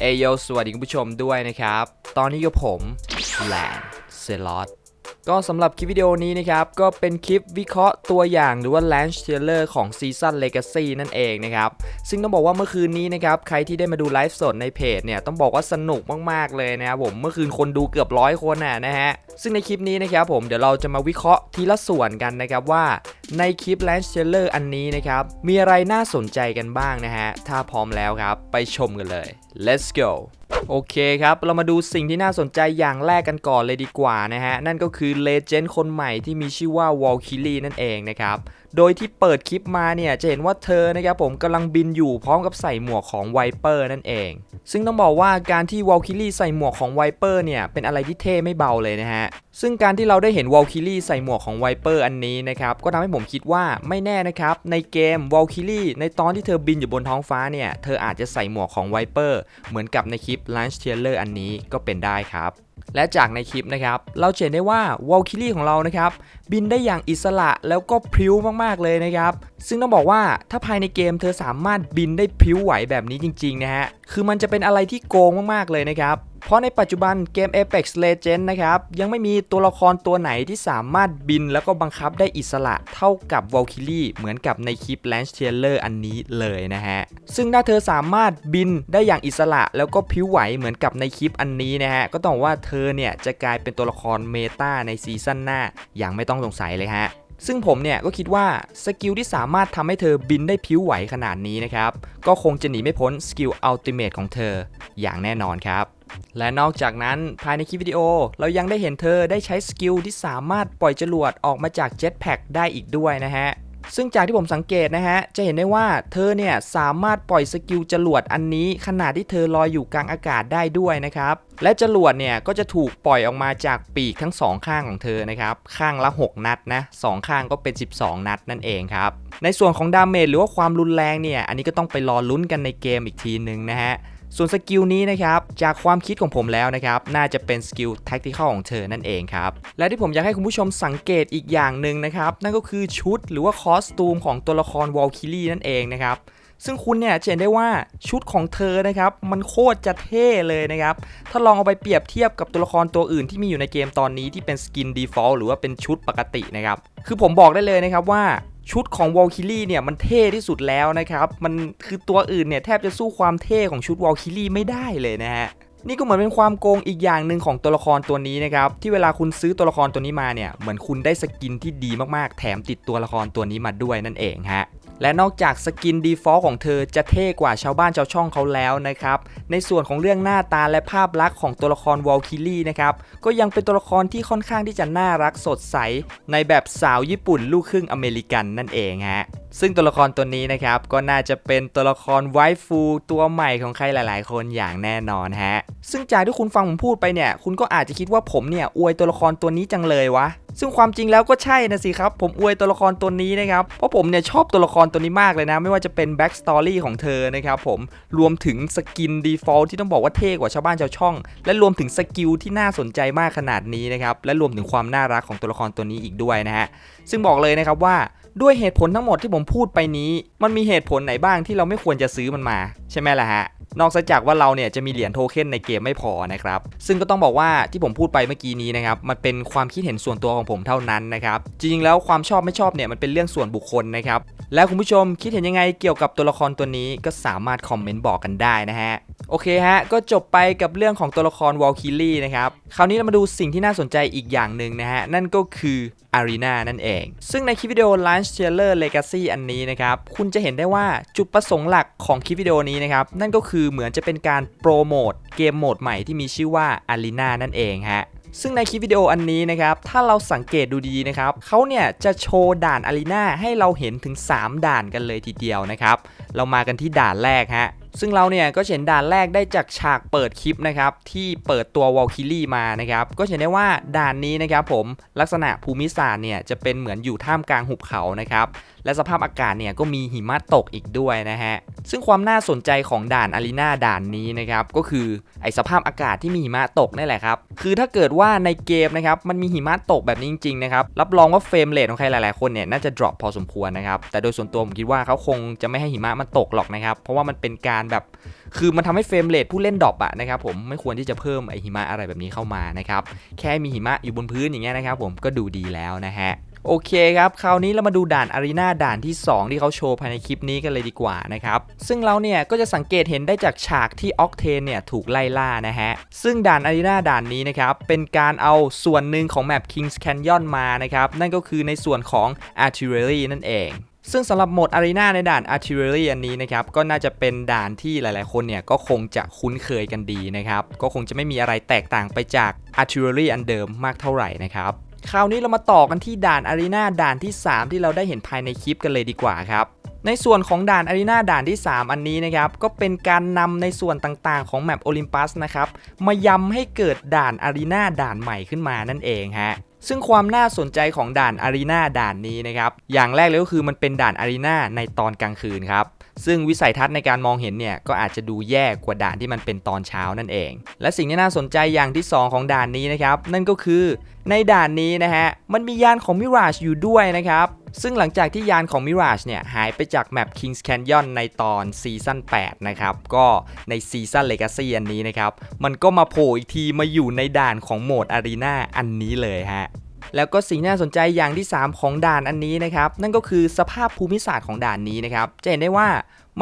เอโยสวัสดีคุณผู้ชมด้วยนะครับ ตอนนี้กับผมแลนเซลอตก็สำหรับคลิปวิดีโอนี้นะครับ ก็เป็นคลิปวิเคราะห์ตัวอย่างหรือว่า l a n c h Trailer ของซีซั่น Legacy นั่นเองนะครับ ซึ่งต้องบอกว่าเมื่อคืนนี้นะครับ ใครที่ได้มาดูไลฟ์สดในเพจเนี่ย ต้องบอกว่าสนุกมาก ๆ เลยนะครับผม เมื่อคืนคนดูเกือบร้อยคนน่ะนะฮะ ซึ่งในคลิปนี้นะครับผม เดี๋ยวเราจะมาวิเคราะห์ทีละส่วนกันนะครับว่าในคลิป l a n c h Trailer อันนี้นะครับ มีอะไรน่าสนใจกันบ้างนะฮะ ถ้าพร้อมแล้วครับ ไปชมกันเลย let's go โอเคครับ เรามาดูสิ่งที่น่าสนใจอย่างแรกกันก่อนเลยดีกว่านะฮะ นั่นก็คือเลเจนด์คนใหม่ที่มีชื่อว่าวอลคิลีนั่นเองนะครับ โดยที่เปิดคลิปมาเนี่ยจะเห็นว่าเธอนะครับผมกำลังบินอยู่พร้อมกับใส่หมวกของไวเปอร์นั่นเอง ซึ่งต้องบอกว่าการที่วอลคิลี่ใส่หมวกของไวเปอร์เนี่ยเป็นอะไรที่เท่ไม่เบาเลยนะฮะ ซึ่งการที่เราได้เห็นวอลคิลี่ใส่หมวกของไวเปอร์อันนี้นะครับก็ทำให้ผมคิดว่าไม่แน่นะครับในเกมวอลคิลี่ในตอนที่เธอบินอยู่บนท้องฟ้าเนี่ยเธออาจจะใส่หมวกของไวเปอร์เหมือนกับในคลิป Launch Trailer อันนี้ก็เป็นได้ครับ และจากในคลิปนะครับ เราเห็นได้ว่าวอลคิลี่ของเรานะครับ บินได้อย่างอิสระแล้วก็พริ้วมากๆเลยนะครับ ซึ่งต้องบอกว่าถ้าภายในเกมเธอสามารถบินได้พิ้วไหวแบบนี้จริงๆนะฮะ คือมันจะเป็นอะไรที่โกงมากๆเลยนะครับ เพราะในปัจจุบันเกม Apex Legends นะครับ ยังไม่มีตัวละครตัวไหนที่สามารถบินแล้วก็บังคับได้อิสระเท่ากับ Valkyrie เหมือนกับในคลิป l a n c h t a i l e r อันนี้เลยนะฮะ ซึ่งถ้าเธอสามารถบินได้อย่างอิสระแล้วก็พิ้วไหวเหมือนกับในคลิปอันนี้นะฮะ ก็ต้องว่าเธอเนี่ยจะกลายเป็นตัวละครเมตาในซีซั่นหน้าอย่างไม่ต้องสงสัยเลยฮะ ซึ่งผมเนี่ยก็คิดว่าสกิลที่สามารถทำให้เธอบินได้ผิวไหวขนาดนี้นะครับ ก็คงจะหนีไม่พ้นสกิลอัลติเมทของเธออย่างแน่นอนครับ และนอกจากนั้นภายในคลิปวิดีโอ เรายังได้เห็นเธอได้ใช้สกิลที่สามารถปล่อยจรวดออกมาจากเจ็ตแพ็กได้อีกด้วยนะฮะ ซึ่งจากที่ผมสังเกตนะฮะ จะเห็นได้ว่าเธอเนี่ยสามารถปล่อยสกิลจรวดอันนี้ ขณะที่เธอลอยอยู่กลางอากาศได้ด้วยนะครับ และจรวดเนี่ยก็จะถูกปล่อยออกมาจากปีกทั้งสองข้างของเธอนะครับ ข้างละ 6 นัดนะสองข้างก็เป็น 12 นัดนั่นเองครับ ในส่วนของดาเมจหรือว่าความรุนแรงเนี่ย อันนี้ก็ต้องไปรอลุ้นกันในเกมอีกทีหนึ่งนะฮะ ส่วนสกิลนี้นะครับจากความคิดของผมแล้วนะครับน่าจะเป็นสกิลแท็กติคอลของเธอนั่นเองครับและที่ผมอยากให้คุณผู้ชมสังเกตอีกอย่างหนึ่งนะครับนั่นก็คือชุดหรือว่าคอสตูมของตัวละครวอลคิลี่นั่นเองนะครับซึ่งคุณเนี่ยจะเห็นได้ว่าชุดของเธอนะครับมันโคตรจะเท่เลยนะครับ ถ้าลองเอาไปเปรียบเทียบกับตัวละครตัวอื่นที่มีอยู่ในเกมตอนนี้ที่เป็นสกิน Default หรือว่าเป็นชุดปกตินะครับ คือผมบอกได้เลยนะครับว่า ชุดของวอลคิลี่เนี่ยมันเท่ที่สุดแล้วนะครับ มันคือตัวอื่นเนี่ยแทบจะสู้ความเท่ของชุดวอลคิลี่ไม่ได้เลยนะฮะ นี่ก็เหมือนเป็นความโกงอีกอย่างหนึ่งของตัวละครตัวนี้นะครับที่เวลาคุณซื้อตัวละครตัวนี้มาเนี่ยเหมือนคุณได้สกินที่ดีมากๆ แถมติดตัวละครตัวนี้มาด้วยนั่นเองฮะและนอกจากสกิน Default ของเธอจะเท่กว่าชาวบ้านชาวช่องเขาแล้วนะครับในส่วนของเรื่องหน้าตาและภาพลักษณ์ของตัวละครวอลคิลี่นะครับก็ยังเป็นตัวละครที่ค่อนข้างที่จะน่ารักสดใส ในแบบสาวญี่ปุ่นลูกครึ่งอเมริกันนั่นเองฮะ ซึ่งตัวละครตัวนี้นะครับ ก็น่าจะเป็นตัวละครไวฟูตัวใหม่ของใครหลาย ๆ คนอย่างแน่นอนฮะ ซึ่งจากที่คุณฟังผมพูดไปเนี่ย คุณก็อาจจะคิดว่าผมเนี่ยอวยตัวละครตัวนี้จังเลยวะซึ่งความจริงแล้วก็ใช่นะสิครับ ผมอวยตัวละครตัวนี้นะครับ เพราะผมเนี่ยชอบตัวละครตัวนี้มากเลยนะ ไม่ว่าจะเป็นแบ็กสตอรี่ของเธอนะครับผมรวมถึงสกิน Default ที่ต้องบอกว่าเท่กว่าชาวบ้านชาวช่อง และรวมถึงสกิลที่น่าสนใจมากขนาดนี้นะครับและรวมถึงความน่ารักของตัวละครตัวนี้อีกด้วยนะฮะซึ่งบอกเลยนะครับว่า ด้วยเหตุผลทั้งหมดที่ผมพูดไปนี้ มันมีเหตุผลไหนบ้างที่เราไม่ควรจะซื้อมันมา ใช่ไหมล่ะฮะนอกจากว่าเราเนี่ยจะมีเหรียญโทเค็นในเกมไม่พอนะครับ ซึ่งก็ต้องบอกว่าที่ผมพูดไปเมื่อกี้นี้นะครับ มันเป็นความคิดเห็นส่วนตัวของผมเท่านั้นนะครับ จริงๆแล้วความชอบไม่ชอบเนี่ยมันเป็นเรื่องส่วนบุคคลนะครับ แล้วคุณผู้ชมคิดเห็นยังไงเกี่ยวกับตัวละครตัวนี้ก็สามารถคอมเมนต์บอกกันได้นะฮะ โอเคฮะ ก็จบไปกับเรื่องของตัวละครวอลคิลี่นะครับ คราวนี้เรามาดูสิ่งที่น่าสนใจอีกอย่างหนึ่งนะฮะ นั่นก็คือ Arena นั่นเอง ซึ่งในคลิปวิดีโอ Launch Trailer Legacy อันนี้นะครับ คุณจะเห็นได้ว่าจุดประสงค์หลักของคลิปวิดีโอนี้นะครับ นั่นก็คือเหมือนจะเป็นการโปรโมทเกมโหมดใหม่ที่มีชื่อว่า Arena นั่นเองฮะซึ่งในคลิปวิดีโออันนี้นะครับ ถ้าเราสังเกตดูดีนะครับ เขาเนี่ยจะโชว์ด่านอารีนาให้เราเห็นถึง 3 ด่านกันเลยทีเดียวนะครับ เรามากันที่ด่านแรกฮะ ซึ่งเราเนี่ยก็เห็นด่านแรกได้จากฉากเปิดคลิปนะครับที่เปิดตัววอลคิลี่มานะครับก็เห็นได้ว่าด่านนี้นะครับผมลักษณะภูมิศาสตร์เนี่ยจะเป็นเหมือนอยู่ท่ามกลางหุบเขานะครับและสภาพอากาศเนี่ยก็มีหิมะตกอีกด้วยนะฮะซึ่งความน่าสนใจของด่านอารีนาด่านนี้นะครับก็คือไอสภาพอากาศที่มีหิมะตกนี่แหละครับคือถ้าเกิดว่าในเกมนะครับมันมีหิมะตกแบบนี้จริงๆนะครับรับรองว่าเฟรมเรทของใครหลายๆคนเนี่ยน่าจะ drop พอสมควรนะครับแต่โดยส่วนตัวผมคิดว่าเขาคงจะไม่ให้หิมะมันตกหรอกนะครับเพราะว่ามันเป็นการการแบบ คือมันทำให้เฟรมเรทผู้เล่นดรอปอะนะครับผมไม่ควรที่จะเพิ่มไอหิมะอะไรแบบนี้เข้ามานะครับแค่มีหิมะอยู่บนพื้นอย่างเงี้ยนะครับผมก็ดูดีแล้วนะฮะโอเคครับ คราวนี้เรามาดูด่านอารีนาด่านที่ 2 ที่เขาโชว์ภายในคลิปนี้กันเลยดีกว่านะครับ ซึ่งเราเนี่ยก็จะสังเกตเห็นได้จากฉากที่ออกเทนเนี่ยถูกไล่ล่านะฮะ ซึ่งด่านอารีนาด่านนี้นะครับ เป็นการเอาส่วนหนึ่งของแมป Kings Canyon มานะครับ นั่นก็คือในส่วนของ Artillery นั่นเอง ซึ่งสำหรับโหมดอารีนาในด่าน Artillery อันนี้นะครับ ก็น่าจะเป็นด่านที่หลายๆ คนเนี่ย ก็คงจะคุ้นเคยกันดีนะครับ ก็คงจะไม่มีอะไรแตกต่างไปจาก Artillery อันเดิมมากเท่าไหร่นะครับ คราวนี้เรามาต่อกันที่ด่านอารีนาด่านที่ 3 ที่เราได้เห็นภายในคลิปกันเลยดีกว่าครับในส่วนของด่านอารีนาด่านที่ 3 อันนี้นะครับ ก็เป็นการนำในส่วนต่างๆ ของแมปโอลิมปัสนะครับ มายำให้เกิดด่านอารีนาด่านใหม่ขึ้นมานั่นเองฮะ ซึ่งความน่าสนใจของด่านอารีนาด่านนี้นะครับ อย่างแรกเลยก็คือมันเป็นด่านอารีนาในตอนกลางคืนครับซึ่งวิสัยทัศน์ในการมองเห็นเนี่ยก็อาจจะดูแย่กว่าด่านที่มันเป็นตอนเช้านั่นเอง และสิ่งที่น่าสนใจอย่างที่ 2 ของด่านนี้นะครับนั่นก็คือในด่านนี้นะฮะมันมียานของมิราชอยู่ด้วยนะครับซึ่งหลังจากที่ยานของมิราชเนี่ยหายไปจากแมป Kings Canyon ในตอนซีซั่น8นะครับก็ในซีซั่น Legacy อันนี้นะครับ มันก็มาโผล่อีกทีมาอยู่ในด่านของโหมดอารีนาอันนี้เลยฮะ แล้วก็สิ่งน่าสนใจอย่างที่ 3 ของด่านอันนี้นะครับ นั่นก็คือสภาพภูมิศาสตร์ของด่านนี้นะครับ จะเห็นได้ว่า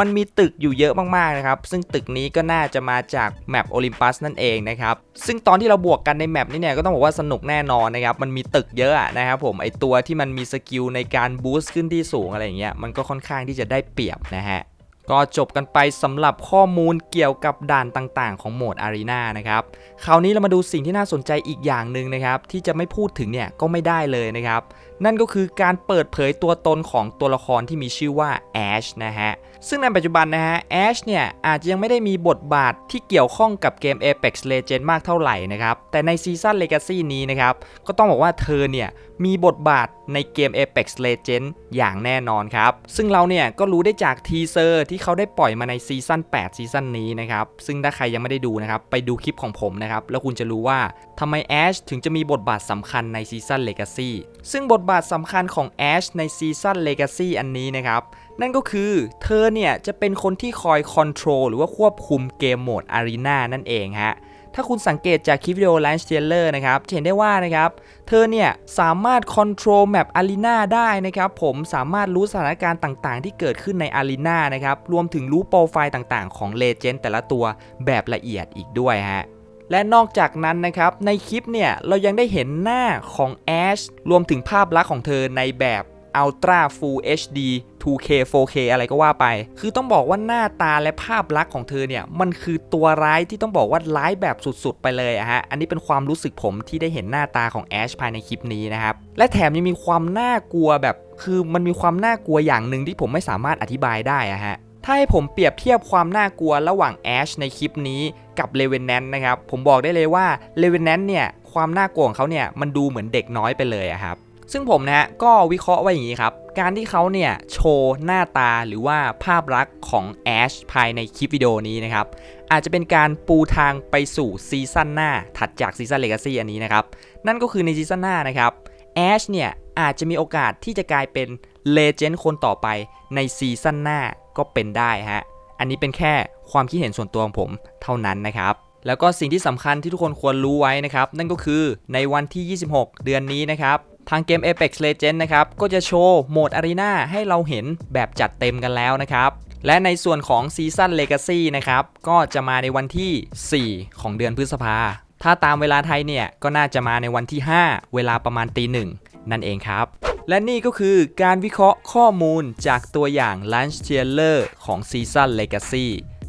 มันมีตึกอยู่เยอะมากๆนะครับ ซึ่งตึกนี้ก็น่าจะมาจากแมปโอลิมปัสนั่นเองนะครับ ซึ่งตอนที่เราบวกกันในแมปนี้เนี่ยก็ต้องบอกว่าสนุกแน่นอนนะครับ มันมีตึกเยอะนะครับผม ไอตัวที่มันมีสกิลในการบูสต์ขึ้นที่สูงอะไรอย่างเงี้ย มันก็ค่อนข้างที่จะได้เปรียบนะฮะ ก็จบกันไปสำหรับข้อมูลเกี่ยวกับด่านต่างๆ ของโหมดอารีนานะครับ คราวนี้เรามาดูสิ่งที่น่าสนใจอีกอย่างหนึ่งนะครับ ที่จะไม่พูดถึงเนี่ยก็ไม่ได้เลยนะครับนั่นก็คือการเปิดเผยตัวตนของตัวละครที่มีชื่อว่าแอชนะฮะ ซึ่งในปัจจุบันนะฮะแอชเนี่ยอาจจะยังไม่ได้มีบทบาทที่เกี่ยวข้องกับเกม Apex Legends มากเท่าไหร่นะครับ แต่ในซีซั่น Legacy นี้นะครับ ก็ต้องบอกว่าเธอเนี่ยมีบทบาทในเกม Apex Legends อย่างแน่นอนครับ ซึ่งเราเนี่ยก็รู้ได้จากทีเซอร์ที่เขาได้ปล่อยมาในซีซั่น8ซีซั่นนี้นะครับ ซึ่งถ้าใครยังไม่ได้ดูนะครับไปดูคลิปของผมนะครับแล้วคุณจะรู้ว่า ทำไมแอชถึงจะมีบทบาทสำคัญในซีซั่น Legacy ซึ่งบทบาทสำคัญของแอชในซีซั่น Legacy อันนี้นะครับ นั่นก็คือเธอเนี่ยจะเป็นคนที่คอยคอนโทรลหรือว่าควบคุมเกมโหมดอารีนานั่นเองฮะถ้าคุณสังเกตจากคลิปวิดีโอ Launch Trailer นะครับจะเห็นได้ว่านะครับ เธอเนี่ยสามารถคอนโทรลแมปอารีนาได้นะครับ ผมสามารถรู้สถานการณ์ต่างๆ ที่เกิดขึ้นในอารีนานะครับ รวมถึงรู้โปรไฟล์ต่างๆ ของเลเจนด์แต่ละตัวแบบละเอียดอีกด้วยฮะ และนอกจากนั้นนะครับในคลิปเนี่ยเรายังได้เห็นหน้าของแอชรวมถึงภาพลักษณ์ของเธอในแบบ Ultra Full HD 2K 4K อะไรก็ว่าไป คือต้องบอกว่าหน้าตาและภาพลักษณ์ของเธอเนี่ย มันคือตัวร้ายที่ต้องบอกว่าร้ายแบบสุดๆ ไปเลยอะฮะ อันนี้เป็นความรู้สึกผมที่ได้เห็นหน้าตาของแอชภายในคลิปนี้นะครับ และแถมยังมีความน่ากลัวแบบ คือมันมีความน่ากลัวอย่างหนึ่งที่ผมไม่สามารถอธิบายได้อะฮะ ถ้าให้ผมเปรียบเทียบความน่ากลัวระหว่างแอชในคลิปนี้ กับเลเวนแนนนะครับ ผมบอกได้เลยว่าเลเวนแนนเนี่ยความน่ากลัวของเขาเนี่ยมันดูเหมือนเด็กน้อยไปเลยครับซึ่งผมนะฮะก็วิเคราะห์ไว้อย่างนี้ครับ การที่เขาเนี่ยโชว์หน้าตาหรือว่าภาพลักษณ์ของแอชภายในคลิปวิดีโอนี้นะครับ อาจจะเป็นการปูทางไปสู่ซีซั่นหน้าถัดจากซีซั่นเลกาซีอันนี้นะครับ นั่นก็คือในซีซั่นหน้านะครับแอชเนี่ยอาจจะมีโอกาสที่จะกลายเป็นเลเจนด์คนต่อไปในซีซั่นหน้าก็เป็นได้ฮะ อันนี้เป็นแค่ความคิดเห็นส่วนตัวของผมเท่านั้นนะครับแล้วก็สิ่งที่สำคัญที่ทุกคนควรรู้ไว้นะครับ นั่นก็คือในวันที่ 26 เดือนนี้นะครับ ทางเกม Apex Legends นะครับ ก็จะโชว์โหมด Arena ให้เราเห็นแบบจัดเต็มกันแล้วนะครับ และในส่วนของซีซั่น Legacy นะครับ ก็จะมาในวันที่ 4 ของเดือนพฤษภา ถ้าตามเวลาไทยเนี่ย ก็น่าจะมาในวันที่ 5 เวลาประมาณตีหนึ่งนั่นเองครับ และนี่ก็คือการวิเคราะห์ข้อมูลจากตัวอย่าง Launch Trailer ของซีซั่น Legacy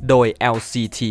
โดย LCT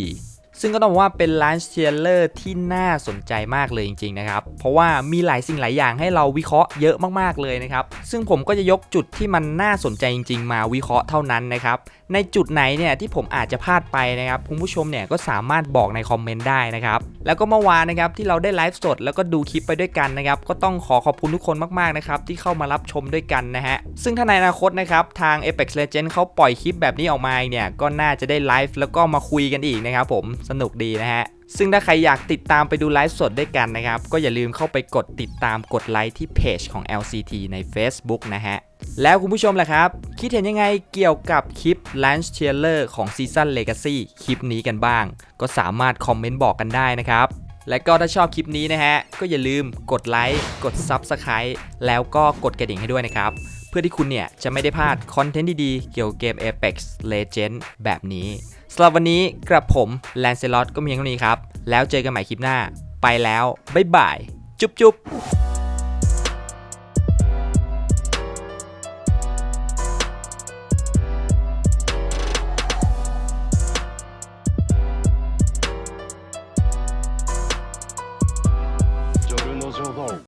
ซึ่งก็ต้องบอกว่าเป็น Launch Trailer ที่น่าสนใจมากเลยจริงๆนะครับ เพราะว่ามีหลายสิ่งหลายอย่างให้เราวิเคราะห์เยอะมากๆเลยนะครับ ซึ่งผมก็จะยกจุดที่มันน่าสนใจจริง ๆ มาวิเคราะห์เท่านั้นนะครับ ในจุดไหนเนี่ยที่ผมอาจจะพลาดไปนะครับคุณผู้ชมเนี่ยก็สามารถบอกในคอมเมนต์ได้นะครับ แล้วก็เมื่อวานนะครับที่เราได้ไลฟ์สดแล้วก็ดูคลิปไปด้วยกันนะครับก็ต้องขอขอบคุณทุกคนมากๆนะครับที่เข้ามารับชมด้วยกันนะฮะซึ่งถ้าในอนาคตนะครับทาง Apex Legends เขาปล่อยคลิปแบบนี้ออกมาเนี่ยก็น่าจะได้ไลฟ์แล้วก็มาคุยกันอีกนะครับผมสนุกดีนะฮะ ซึ่งถ้าใครอยากติดตามไปดูไลฟ์สดด้วยกันนะครับ ก็อย่าลืมเข้าไปกดติดตามกดไลค์ที่เพจของ LCT ใน Facebook นะฮะ แล้วคุณผู้ชมล่ะครับ คิดเห็นยังไงเกี่ยวกับคลิป l a n c h Trailer ของ Season Legacy คลิปนี้กันบ้าง ก็สามารถคอมเมนต์บอกกันได้นะครับและก็ถ้าชอบคลิปนี้นะฮะ ก็อย่าลืมกดไลค์ กด Subscribe แล้วก็กดกระดิ่งให้ด้วยนะครับ เพื่อที่คุณเนี่ย จะไม่ได้พลาดคอนเทนต์ดีๆ เกี่ยวกับเกม Apex Legends แบบนี้ สำหรับวันนี้กระผมแลนเซลอตก็มีเพียงเท่านี้ครับ แล้วเจอกันใหม่คลิปหน้า ไปแล้ว บ๊ายบาย จุ๊บจุ๊บ